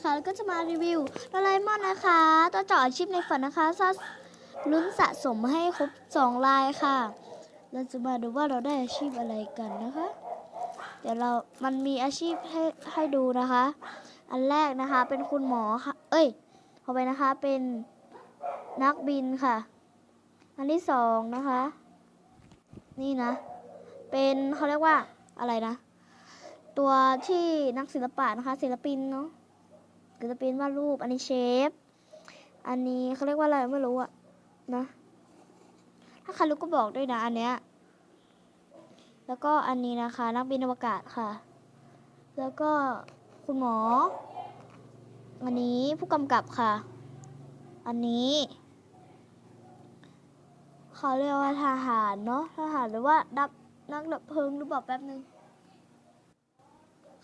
นะคะแล้วก็จะมารีวิวโดราเอมอนนะคะตัวเจาะอาชีพในฝันนะคะสะลุ้นสะสมให้ครบสองลายค่ะ เราจะมาดูว่าเราได้อาชีพอะไรกันนะคะ เดี๋ยวเรามันมีอาชีพให้ให้ดูนะคะ อันแรกนะคะเป็นคุณหมอค่ะ เอ้ยขอไปนะคะเป็นนักบินค่ะ อันที่สองนะคะ นี่นะ เป็นเขาเรียกว่าอะไรนะ ตัวที่นักศิลปะนะคะ ศิลปินเนาะ ศิลปินวาดรูป อันนี้เชฟ อันนี้เขาเรียกว่าอะไรไม่รู้อะนะ ถ้าใครรู้ก็บอกด้วยนะอันเนี้ย แล้วก็อันนี้นะคะ นักบินอวกาศค่ะ แล้วก็คุณหมอ อันนี้ผู้กำกับค่ะ อันนี้เขาเรียกว่าทหารเนาะทหารหรือว่าดับนักดับเพลิงหรือเปล่าแป๊บนึง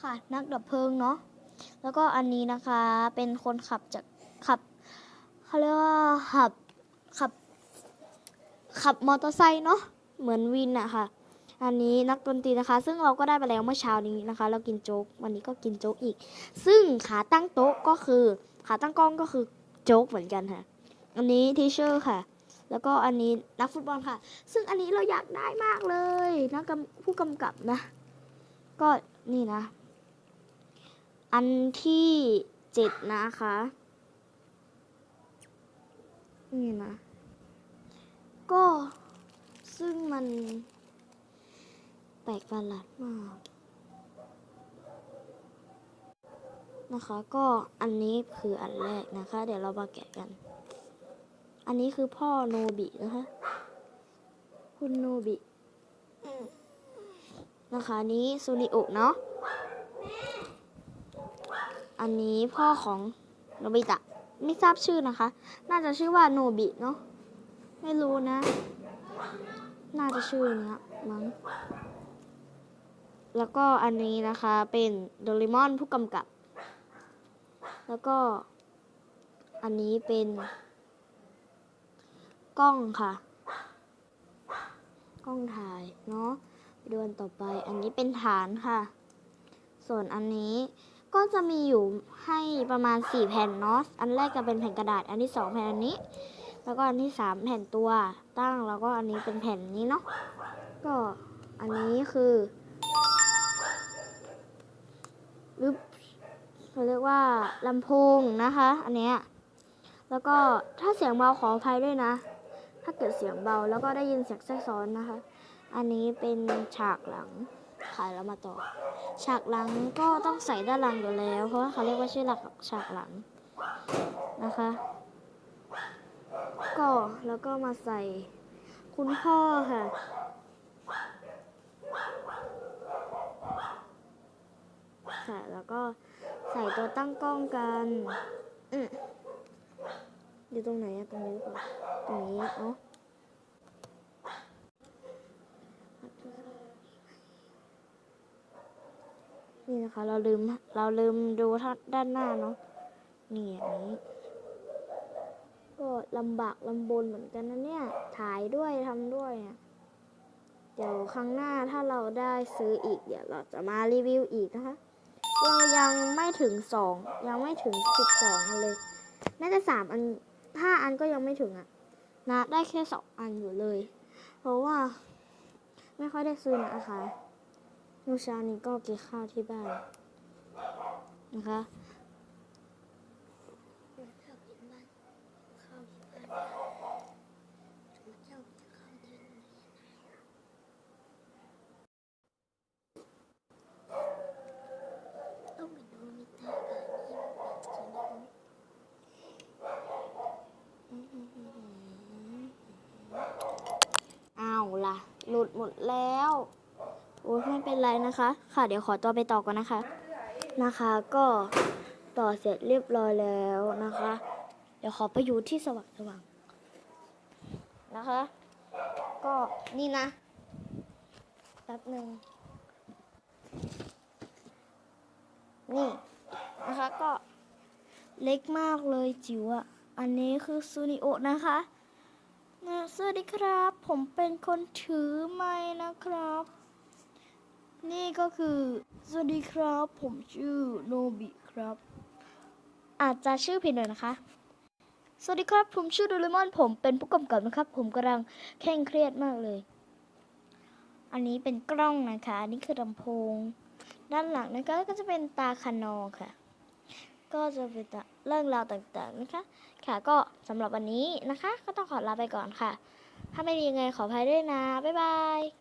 ค่ะ นักดับเพลิงเนาะ แล้วก็อันนี้นะคะเป็นคนขับจากขับเขาเรียกว่าขับขับขับมอเตอร์ไซค์เนาะเหมือนวินอะค่ะ อันนี้นักดนตรีนะคะ ซึ่งเราก็ได้ไปแล้วเมื่อเช้านี้นะคะ เรากินโจ๊กวันนี้ก็กินโจ๊กอีก ซึ่งขาตั้งโต๊ะก็คือ ขาตั้งกล้องก็คือโจ๊กเหมือนกันค่ะ อันนี้ทีเชอร์ค่ะ แล้วก็อันนี้นักฟุตบอลค่ะ ซึ่งอันนี้เราอยากได้มากเลยนักกำผู้กำกับนะ ก็นี่นะ อันที่เจ็ดนะคะ นี่นะ ก็ซึ่งมันแปลกประหลาดมาก นะคะ ก็อันนี้คืออันแรกนะคะ เดี๋ยวเรามาแกะกัน อันนี้คือพ่อโนบินะคะ คุณโนบินะคะนี้ซูนิโอเนาะ อันนี้พ่อของโนบิตะไม่ทราบชื่อนะคะ น่าจะชื่อว่าโนบิเนาะไม่รู้นะ น่าจะชื่อเนี้ยมั้งแล้วก็อันนี้นะคะเป็นโดเรมอนผู้กำกับ แล้วก็อันนี้เป็น กล้องค่ะ กล้องถ่ายเนาะไปดูอันต่อไป อันนี้เป็นฐานค่ะ ส่วนอันนี้ ก็จะมีอยู่ให้ประมาณ 4 แผ่นเนาะอันแรกจะเป็นแผ่นกระดาษ อันที่ 2 แผ่นอันนี้ แล้วก็อันที่ 3 แผ่นตัวตั้งแล้วก็อันนี้เป็นแผ่นนี้เนาะก็อันนี้คือรึบเขาเรียกว่าลำโพงนะคะ อันเนี้ยแล้วก็ถ้าเสียงเบาขออภัยด้วยนะ ถ้าเกิดเสียงเบาแล้วก็ได้ยินเสียงแทรกซ้อนนะคะ อันนี้เป็นฉากหลัง ขายแล้วมาต่อ ฉากหลังก็ต้องใส่ด้านหลังอยู่แล้ว เพราะว่าเขาเรียกว่าชื่อหลักฉากหลังนะคะ ก็แล้วก็มาใส่คุณพ่อค่ะค่ะแล้วก็ใส่ตัวตั้งกล้องกันอือยู่ตรงไหนอะตรงนี้หรือเปล่าตรงนี้เนาะ นี่นะคะ เราลืมเราลืมดูด้านหน้าเนาะนี่อันนี้ก็ลำบากลำบนเหมือนกันนะเนี่ยถ่ายด้วยทำด้วยเนี่ยเดี๋ยวครั้งหน้าถ้าเราได้ซื้ออีกเดี๋ยวเราจะมารีวิวอีกนะคะ เรายังไม่ถึงสองยังไม่ถึงสิบสองเลยน่าจะสามอันห้าอันก็ยังไม่ถึงอะนะได้แค่สองอันอยู่เลย เพราะว่า ไม่ค่อยได้ซื้อนะคะ เมื่อเช้านี้ก็กินข้าวที่บ้านนะคะเอาล่ะ หลุดหมดแล้ว โอ้ยไม่เป็นไรนะคะ ค่ะ เดี๋ยวขอตัวไปต่อก่อนนะคะ นะคะก็ต่อเสร็จเรียบร้อยแล้วนะคะ เดี๋ยวขอไปอยู่ที่สว่างสว่างนะคะ ก็นี่นะแป๊บหนึ่งนี่นะคะก็เล็กมากเลยจิ๋วอะอันนี้คือซูนิโอนะคะนะสวัสดีครับ ผมเป็นคนถือไม้นะครับ นี่ก็คือ สวัสดีครับ ผมชื่อโนบิครับ อาจจะชื่อผิดหน่อยนะคะ สวัสดีครับ ผมชื่อโดเรมอน ผมเป็นผู้กำกับนะครับ ผมกำลังเคร่งเครียดมากเลย อันนี้เป็นกล้องนะคะ อันนี้คือลำโพง ด้านหลังนะคะก็จะเป็นตาคานอค่ะ ก็จะเป็นเรื่องราวต่างๆนะคะ ค่ะก็สำหรับวันนี้นะคะ ก็ต้องขอลาไปก่อนค่ะ ถ้าไม่ดียังไงขออภัยด้วยนะ บ๊ายบาย